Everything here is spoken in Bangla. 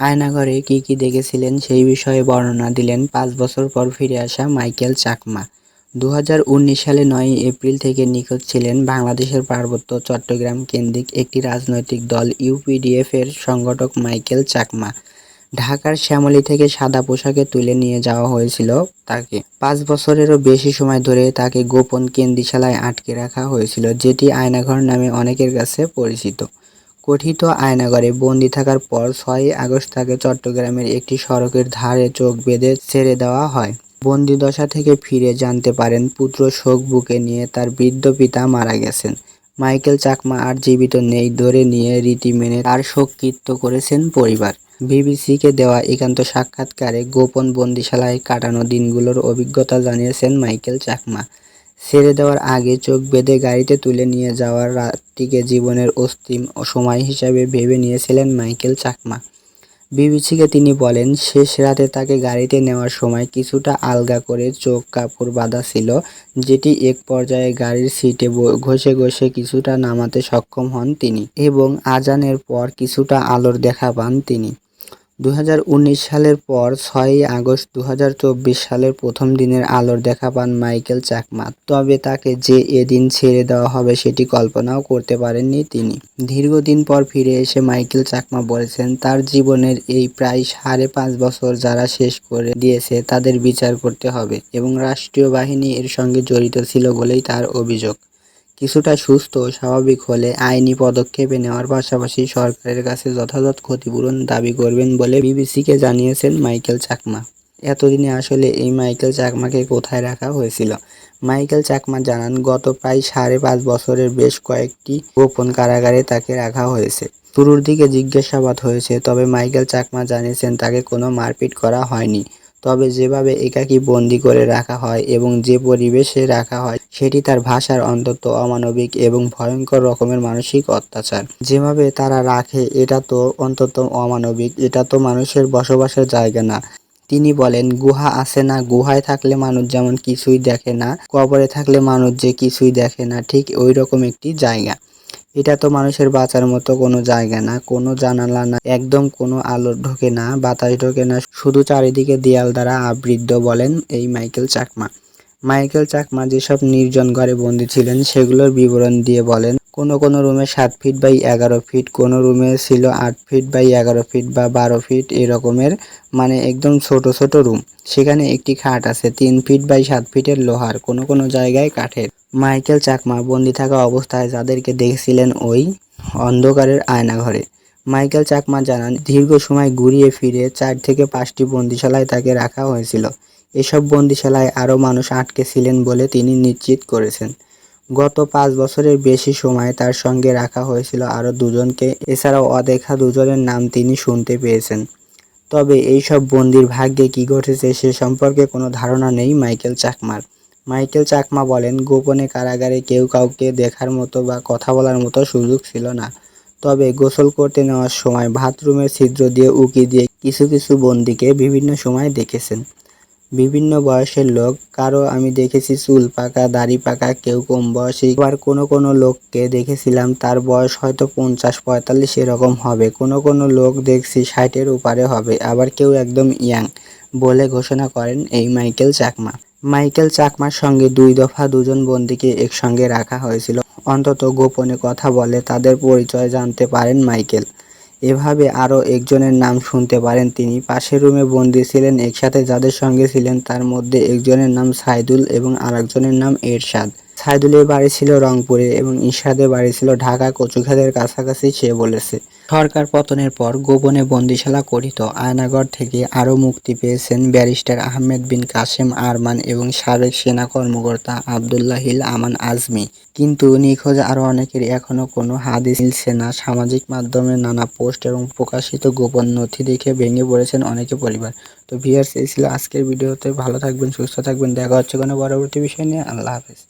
আয়নাঘরে কি কি দেখেছিলেন সেই বিষয়ে বর্ণনা দিলেন পাঁচ বছর পর ফিরে আসা মাইকেল চাকমা। দু হাজার উনিশ সালে নয় এপ্রিল থেকে নিখোঁজ ছিলেন বাংলাদেশের পার্বত্য চট্টগ্রাম কেন্দ্রিক একটি রাজনৈতিক দল ইউপিডিএফ এর সংগঠক মাইকেল চাকমা। ঢাকার শ্যামলী থেকে সাদা পোশাকে তুলে নিয়ে যাওয়া হয়েছিল তাকে। পাঁচ বছরেরও বেশি সময় ধরে তাকে গোপন কেন্দ্রিশালায় আটকে রাখা হয়েছিল, যেটি আয়নাঘর নামে অনেকের কাছে পরিচিত। কথিত আয়নাঘরে বন্দি থাকার পর ছয়ই আগস্ট তাকে চট্টগ্রামের একটি সড়কের ধারে চোখ বেঁধে ছেড়ে দেওয়া হয়। বন্দিদশা থেকে ফিরে জানতে পারেন, পুত্র শোক বুকে নিয়ে তার বৃদ্ধ পিতা মারা গেছেন। মাইকেল চাকমা আর জীবিত নেই ধরে নিয়ে রীতি মেনে তার শোককৃত্য করেছেন পরিবার। বিবিসিকে দেওয়া একান্ত সাক্ষাৎকারে গোপন বন্দিশালায় কাটানো দিনগুলোর অভিজ্ঞতা জানিয়েছেন মাইকেল চাকমা। ছেড়ে দেওয়ার আগে চোখ বেঁধে গাড়িতে তুলে নিয়ে যাওয়ার রাতটিকে জীবনের অস্তিম সময় হিসাবে ভেবে নিয়েছিলেন মাইকেল চাকমা। বিবিসিকে তিনি বলেন, শেষ রাতে তাকে গাড়িতে নেওয়ার সময় কিছুটা আলগা করে চোখ কাপড় বাঁধা ছিল, যেটি এক পর্যায়ে গাড়ির সিটে ঘষে ঘষে কিছুটা নামাতে সক্ষম হন তিনি এবং আজানের পর কিছুটা আলোর দেখা পান তিনি। দু হাজার উনিশ সালের পর ছয়ই আগস্ট দু হাজার চব্বিশ সালের প্রথম দিনের আলোর দেখা পান মাইকেল চাকমা তবে তাকে যে এদিন ছেড়ে দেওয়া হবে সেটি কল্পনাও করতে পারেননি তিনি। দীর্ঘদিন পর ফিরে এসে মাইকেল চাকমা বলেছেন, তার জীবনের এই প্রায় সাড়ে পাঁচ বছর যারা শেষ করে দিয়েছে, তাদের বিচার করতে হবে এবং রাষ্ট্রীয় বাহিনী এর সঙ্গে জড়িত ছিল বলেই তার অভিযোগ। কিছুটা সুস্থ ও স্বাভাবিক হলে আইনি পদক্ষেপে নেওয়ার পাশাপাশি সরকারের কাছে যথাযথ ক্ষতিপূরণ দাবি করবেন বলে বিবিসিকে জানিয়েছেন মাইকেল চাকমা। এতদিনে আসলে এই মাইকেল চাকমাকে কোথায় রাখা হয়েছিল? মাইকেল চাকমা জানান, গত প্রায় সাড়ে পাঁচ বছরের বেশ কয়েকটি গোপন কারাগারে তাকে রাখা হয়েছে। শুরুর দিকে জিজ্ঞাসাবাদ হয়েছে, তবে মাইকেল চাকমা জানিয়েছেন তাকে কোনো মারপিট করা হয়নি। তবে যেভাবে একাকী বন্দি করে রাখা হয় এবং যে পরিবেশে রাখা হয়, সেটি তার ভাষার অন্তত অমানবিক এবং ভয়ঙ্কর রকমের মানসিক অত্যাচার। যেভাবে তারা রাখে, এটা তো অন্তত অমানবিক, এটা তো মানুষের বসবাসের জায়গা না। তিনি বলেন, গুহা আছে না, গুহায় থাকলে মানুষ যেমন কিছুই দেখে না, কবরে থাকলে মানুষ যে কিছুই দেখে না, ঠিক ওই রকম একটি জায়গা। এটা তো মানুষের বাঁচার মতো কোনো জায়গা না, কোনো জানালা না, একদম কোনো আলো ঢোকে না, বাতাস ঢোকে না, শুধু চারিদিকে দেয়াল দ্বারা আবৃদ্ধ বলেন এই মাইকেল চাকমা। মাইকেল চাকমা যেসব নির্জন ঘরে বন্দী ছিলেন, সেগুলোর বিবরণ দিয়ে বলেন কোনো কোনো রুমে সাত ফিট বাই এগারো ফিট কোনো রুমে ছিল আট ফিট বাই এগারো ফিট বা বারো ফিট এরকমের মানে একদম ছোট ছোট রুম সেখানে একটি খাট আছে, তিন ফিট বাই সাত ফিটের লোহার, কোনো কোনো জায়গায় কাঠের। মাইকেল চাকমা বন্দি থাকা অবস্থায় যাদেরকে দেখছিলেন ওই অন্ধকারের আয়নাঘরে মাইকেল চাকমা জানান, দীর্ঘ সময় ঘুরিয়ে ফিরে চার থেকে পাঁচটি বন্দিশালায় তাকে রাখা হয়েছিল। এসব বন্দিশালায় আরও মানুষ আটকে ছিলেন বলে তিনি নিশ্চিত করেছেন। গত পাঁচ বছরের বেশি সময় তার সঙ্গে রাখা হয়েছিল আরও দুজনকে। এছাড়াও অদেখা দুজনের নাম তিনি শুনতে পেয়েছেন। তবে এই সব বন্দির ভাগ্যে কি ঘটেছে সে সম্পর্কে কোনো ধারণা নেই মাইকেল চাকমার। মাইকেল চাকমা বলেন, গোপনে কারাগারে কেউ কাউকে দেখার মতো বা কথা বলার মতো সুযোগ ছিল না। তবে গোসল করতে নেওয়ার সময় বাথরুমের ছিদ্র দিয়ে উকি দিয়ে কিছু কিছু বন্দিকে বিভিন্ন সময় দেখেছেন। বিভিন্ন বয়সের লোক, কারও আমি দেখেছি চুল পাকা, দাড়ি পাকা, কেউ কম বয়সী আবার কোনো কোনো লোককে দেখেছিলাম, তার বয়স হয়তো পঞ্চাশ, পঁয়তাল্লিশ এরকম হবে। কোনো কোনো লোক দেখছি ষাটের উপরে হবে, আবার কেউ একদম ইয়াং বলে ঘোষণা করেন এই মাইকেল চাকমা। মাইকেল চাকমার সঙ্গে দুই দফা দুজন বন্দীকে একসঙ্গে রাখা হয়েছিল। অন্তত গোপনে কথা বলে তাদের পরিচয় জানতে পারেন মাইকেল। এভাবে আরও একজনের নাম শুনতে পারেন তিনি। পাশের রুমে বন্দি ছিলেন, একসাথে যাদের সঙ্গে ছিলেন তার মধ্যে একজনের নাম সাইদুল এবং আরেকজনের নাম এরশাদ। সাইদুলের বাড়ি ছিল রংপুরে এবং ইরশাদের বাড়ি ছিল ঢাকা কচুখাদের কাছাকাছি, সে বলেছে। সরকার পতনের পর গোপনে বন্দিশালা করিত। আয়নাগড় থেকে আরও মুক্তি পেয়েছেন ব্যারিস্টার আহমেদ বিন কাসেম আরমান এবং সাবেক সেনা কর্মকর্তা আবদুল্লাহিল আমান আজমি। কিন্তু নিখোঁজ আরও অনেকের এখনও কোনো হাদিস মিলছে না। সামাজিক মাধ্যমে নানা পোস্ট এবং প্রকাশিত গোপন নথি দেখে ভেঙে পড়েছেন অনেকে পরিবার। তো ভিয়ার্স এই ছিল আজকের ভিডিওতে। ভালো থাকবেন, সুস্থ থাকবেন। দেখা হচ্ছে কোনো পরবর্তী বিষয় নিয়ে। আল্লাহ হাফেজ।